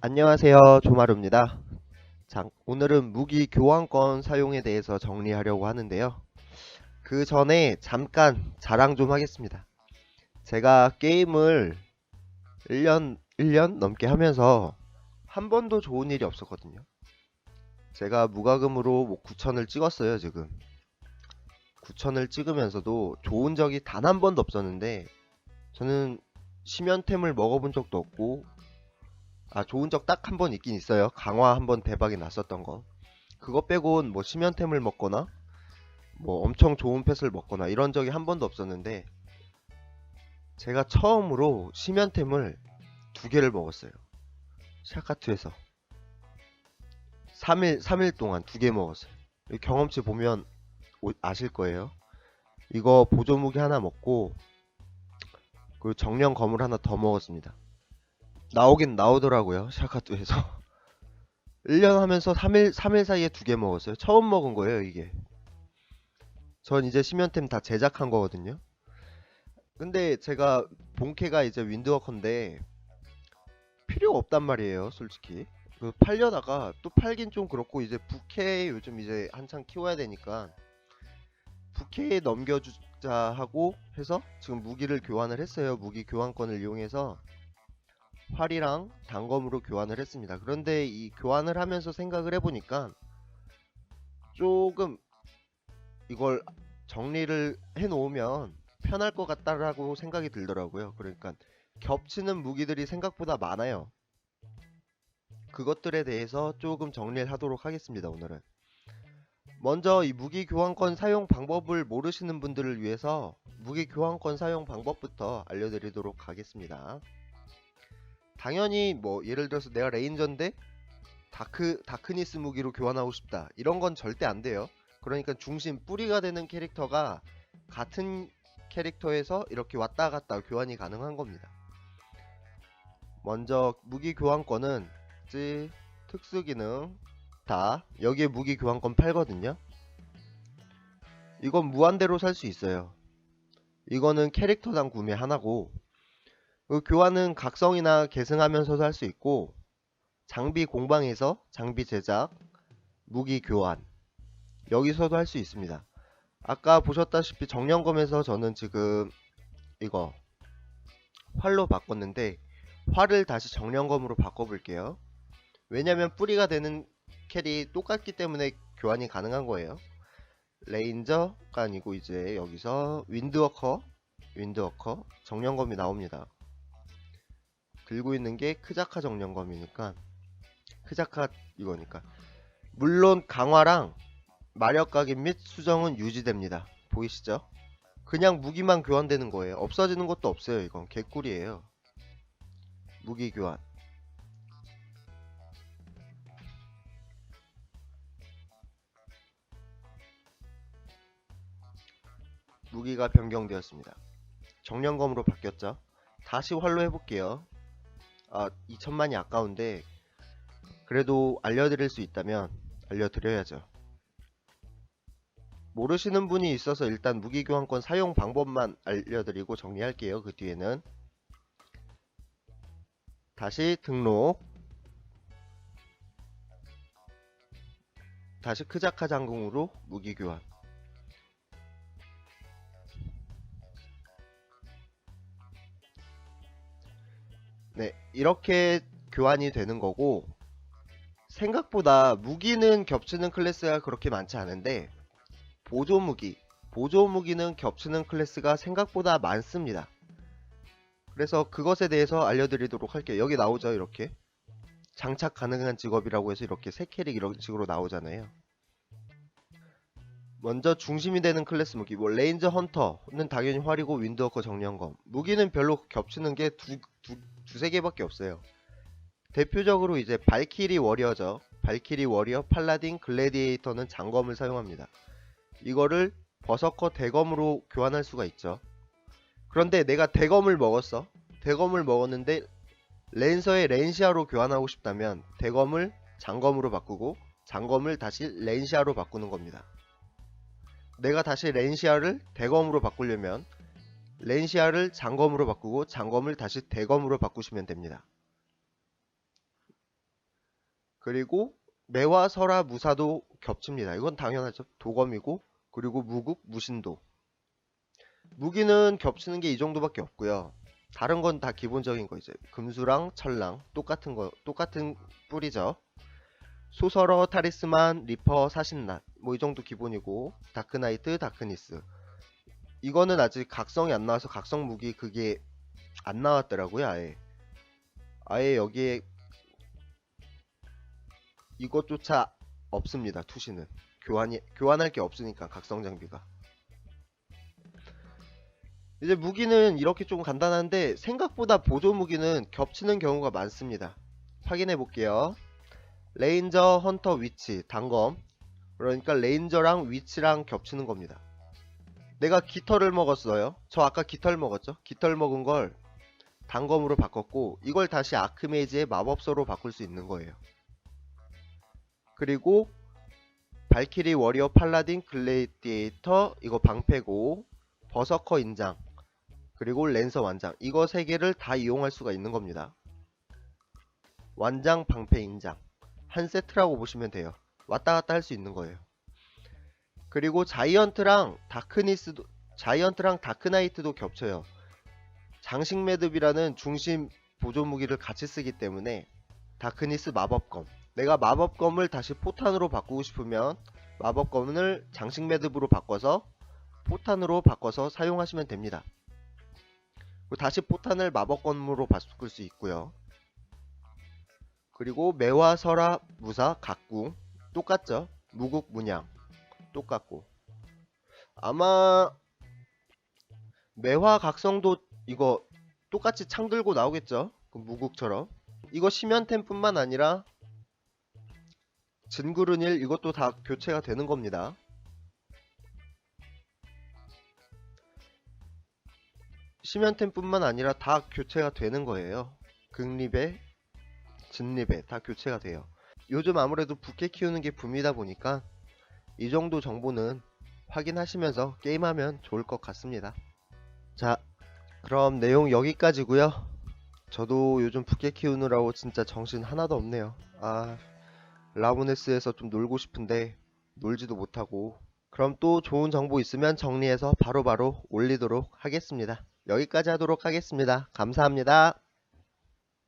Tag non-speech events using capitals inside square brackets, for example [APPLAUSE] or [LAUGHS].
안녕하세요. 조마루입니다. 자, 오늘은 무기 교환권 사용에 대해서 정리하려고 하는데요. 그 전에 잠깐 자랑 좀 하겠습니다. 제가 게임을 1년, 1년 넘게 하면서 한 번도 좋은 일이 없었거든요. 제가 무과금으로 뭐 9천을 찍었어요, 지금. 9천을 찍으면서도 좋은 적이 단 한 번도 없었는데, 저는 심연템을 먹어본 적도 없고, 아, 좋은 적 딱 한 번 있긴 있어요. 강화 한 번 대박이 났었던 거. 그거 빼곤 뭐 심연템을 먹거나, 뭐 엄청 좋은 펫을 먹거나 이런 적이 한 번도 없었는데, 제가 처음으로 심연템을 두 개를 먹었어요. 샤카투에서. 3일, 3일 동안 두 개 먹었어요. 이 경험치 보면 오- 아실 거예요. 이거 보조무기 하나 먹고, 그리고 정령 검을 하나 더 먹었습니다. 나오긴 나오더라고요. 샤카투에서. 1년 [LAUGHS] 하면서 3일, 3일 사이에 두 개 먹었어요. 처음 먹은 거예요, 이게. 전 이제 심연템 다 제작한 거거든요. 근데 제가 본캐가 이제 윈드워커인데 필요 없단 말이에요, 솔직히. 그 팔려다가 또 팔긴 좀 그렇고 이제 부캐 요즘 이제 한창 키워야 되니까 부캐에 넘겨주자 하고 해서 지금 무기를 교환을 했어요. 무기 교환권을 이용해서 활이랑 단검으로 교환을 했습니다. 그런데 이 교환을 하면서 생각을 해보니까 조금 이걸 정리를 해놓으면 편할 것 같다라고 생각이 들더라고요. 그러니까 겹치는 무기들이 생각보다 많아요. 그것들에 대해서 조금 정리를 하도록 하겠습니다. 오늘은 먼저 이 무기 교환권 사용 방법을 모르시는 분들을 위해서 무기 교환권 사용 방법부터 알려드리도록 하겠습니다. 당연히 뭐 예를 들어서 내가 레인저인데 다크 다크니스 무기로 교환하고 싶다 이런 건 절대 안 돼요. 그러니까 중심 뿌리가 되는 캐릭터가 같은 캐릭터에서 이렇게 왔다 갔다 교환이 가능한 겁니다. 먼저 무기 교환권은 찌 특수 기능 다 여기에 무기 교환권 팔거든요. 이건 무한대로 살 수 있어요. 이거는 캐릭터당 구매 하나고 그 교환은 각성이나 계승하면서도 할 수 있고 장비 공방에서 장비 제작, 무기 교환 여기서도 할 수 있습니다. 아까 보셨다시피 정령검에서 저는 지금 이거 활로 바꿨는데 활을 다시 정령검으로 바꿔볼게요. 왜냐면 뿌리가 되는 캘이 똑같기 때문에 교환이 가능한 거예요. 레인저가 아니고 이제 여기서 윈드워커, 윈드워커 정령검이 나옵니다. 들고 있는 게 크자카 정령검이니까 크자카 이거니까 물론 강화랑 마력 각인 및 수정은 유지됩니다. 보이시죠? 그냥 무기만 교환되는 거예요. 없어지는 것도 없어요. 이건 개꿀이에요. 무기 교환. 무기가 변경되었습니다. 정령검으로 바뀌었죠. 다시 활로 해볼게요. 아, 2천만이 아까운데 그래도 알려드릴 수 있다면 알려드려야죠. 모르시는 분이 있어서 일단 무기교환권 사용 방법만 알려드리고 정리할게요. 그 뒤에는 다시 등록 다시 크자카 장궁으로 무기교환 네 이렇게 교환이 되는 거고 생각보다 무기는 겹치는 클래스가 그렇게 많지 않은데 보조 무기 보조 무기는 겹치는 클래스가 생각보다 많습니다. 그래서 그것에 대해서 알려드리도록 할게요. 여기 나오죠 이렇게 장착 가능한 직업이라고 해서 이렇게 세 캐릭 이런 식으로 나오잖아요. 먼저 중심이 되는 클래스 무기 뭐 레인저 헌터는 당연히 활이고 윈드워커 정령검 무기는 별로 겹치는 게 두, 두, 두세 개밖에 없어요. 대표적으로 이제 발키리 워리어죠. 발키리 워리어, 팔라딘, 글래디에이터는 장검을 사용합니다. 이거를 버서커 대검으로 교환할 수가 있죠. 그런데 내가 대검을 먹었어. 대검을 먹었는데 랜서의 렌시아로 교환하고 싶다면 대검을 장검으로 바꾸고 장검을 다시 렌시아로 바꾸는 겁니다. 내가 다시 렌시아를 대검으로 바꾸려면 렌시아를 장검으로 바꾸고 장검을 다시 대검으로 바꾸시면 됩니다. 그리고 매와 설화 무사도 겹칩니다. 이건 당연하죠. 도검이고 그리고 무국 무신도. 무기는 겹치는 게 이 정도밖에 없고요. 다른 건 다 기본적인 거 이제 금수랑 철랑 똑같은 거 똑같은 뿌리죠. 소설어 타리스만 리퍼 사신낫 뭐 이 정도 기본이고 다크나이트 다크니스 이거는 아직 각성이 안 나와서 각성 무기 그게 안 나왔더라고요 아예. 아예 여기에 이것조차 없습니다 투시는. 교환이 교환할 게 없으니까 각성 장비가. 이제 무기는 이렇게 좀 간단한데 생각보다 보조 무기는 겹치는 경우가 많습니다. 확인해 볼게요. 레인저 헌터 위치 단검. 그러니까 레인저랑 위치랑 겹치는 겁니다 내가 깃털을 먹었어요. 저 아까 깃털 먹었죠? 깃털 먹은 걸 단검으로 바꿨고 이걸 다시 아크메이지의 마법서로 바꿀 수 있는 거예요. 그리고 발키리 워리어 팔라딘 글레이디에이터 이거 방패고 버서커 인장 그리고 랜서 완장. 이거 세 개를 다 이용할 수가 있는 겁니다. 완장 방패 인장. 한 세트라고 보시면 돼요. 왔다 갔다 할 수 있는 거예요 그리고 자이언트랑 다크니스도 자이언트랑 다크나이트도 겹쳐요. 장식 매듭이라는 중심 보조 무기를 같이 쓰기 때문에 다크니스 마법검. 내가 마법검을 다시 포탄으로 바꾸고 싶으면 마법검을 장식 매듭으로 바꿔서 포탄으로 바꿔서 사용하시면 됩니다. 다시 포탄을 마법검으로 바꿀 수 있고요. 그리고 매화 설화 무사 각궁 똑같죠? 무국 문양 똑같고. 아마 매화 각성도 이거 똑같이 창 들고 나오겠죠? 그 무국처럼. 이거 심연템뿐만 아니라 진구르닐 이것도 다 교체가 되는 겁니다. 심연템뿐만 아니라 다 교체가 되는 거예요. 극립에 진립에 다 교체가 돼요. 요즘 아무래도 부캐 키우는 게 붐이다 보니까 이 정도 정보는 확인하시면서 게임하면 좋을 것 같습니다. 자, 그럼 내용 여기까지고요. 저도 요즘 부캐 키우느라고 진짜 정신 하나도 없네요. 아, 라모네스에서 좀 놀고 싶은데 놀지도 못하고 그럼 또 좋은 정보 있으면 정리해서 바로바로 올리도록 하겠습니다. 여기까지 하도록 하겠습니다. 감사합니다.